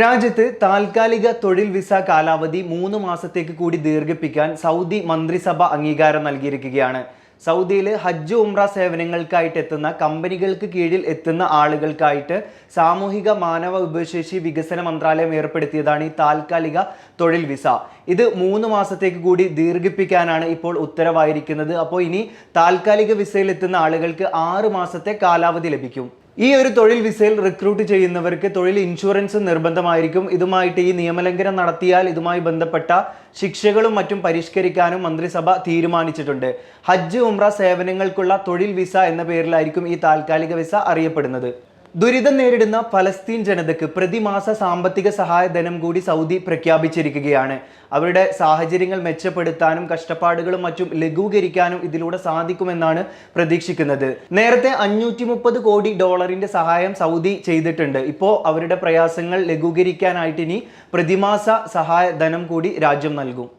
രാജ്യത്ത് താൽക്കാലിക തൊഴിൽ വിസ കാലാവധി മൂന്ന് മാസത്തേക്ക് കൂടി ദീർഘിപ്പിക്കാൻ സൗദി മന്ത്രിസഭ അംഗീകാരം നൽകിയിരിക്കുകയാണ്. സൗദിയിൽ ഹജ്ജ് ഉംറ സേവനങ്ങൾക്കായിട്ട് എത്തുന്ന കമ്പനികൾക്ക് കീഴിൽ എത്തുന്ന ആളുകൾക്കായിട്ട് സാമൂഹിക മാനവ വിഭവശേഷി വികസന മന്ത്രാലയം ഏർപ്പെടുത്തിയതാണ് ഈ താൽക്കാലിക തൊഴിൽ വിസ. ഇത് മൂന്ന് മാസത്തേക്ക് കൂടി ദീർഘിപ്പിക്കാനാണ് ഇപ്പോൾ ഉത്തരവായിരിക്കുന്നത്. അപ്പോൾ ഇനി താൽക്കാലിക വിസയിൽ എത്തുന്ന ആളുകൾക്ക് ആറ് മാസത്തെ കാലാവധി ലഭിക്കും. ഈ ഒരു തൊഴിൽ വിസയിൽ റിക്രൂട്ട് ചെയ്യുന്നവർക്ക് തൊഴിൽ ഇൻഷുറൻസ് നിർബന്ധമായിരിക്കും. ഇതുമായിട്ട് ഈ നിയമലംഘനം നടത്തിയാൽ ഇതുമായി ബന്ധപ്പെട്ട ശിക്ഷകളും മറ്റും പരിഷ്കരിക്കാനും മന്ത്രിസഭ തീരുമാനിച്ചിട്ടുണ്ട്. ഹജ്ജ് ഉംറ സേവനങ്ങൾക്കുള്ള തൊഴിൽ വിസ എന്ന പേരിലായിരിക്കും ഈ താൽക്കാലിക വിസ അറിയപ്പെടുന്നത്. ദുരിതം നേരിടുന്ന ഫലസ്തീൻ ജനതയ്ക്ക് പ്രതിമാസ സാമ്പത്തിക സഹായധനം കൂടി സൗദി പ്രഖ്യാപിച്ചിരിക്കുകയാണ്. അവരുടെ സാഹചര്യങ്ങൾ മെച്ചപ്പെടുത്താനും കഷ്ടപ്പാടുകളും മറ്റും ലഘൂകരിക്കാനും ഇതിലൂടെ സാധിക്കുമെന്നാണ് പ്രതീക്ഷിക്കുന്നത്. നേരത്തെ അഞ്ഞൂറ്റി മുപ്പത് കോടി ഡോളറിന്റെ സഹായം സൗദി ചെയ്തിട്ടുണ്ട്. ഇപ്പോൾ അവരുടെ പ്രയാസങ്ങൾ ലഘൂകരിക്കാനായിട്ട് ഇനി പ്രതിമാസ സഹായധനം കൂടി രാജ്യം നൽകും.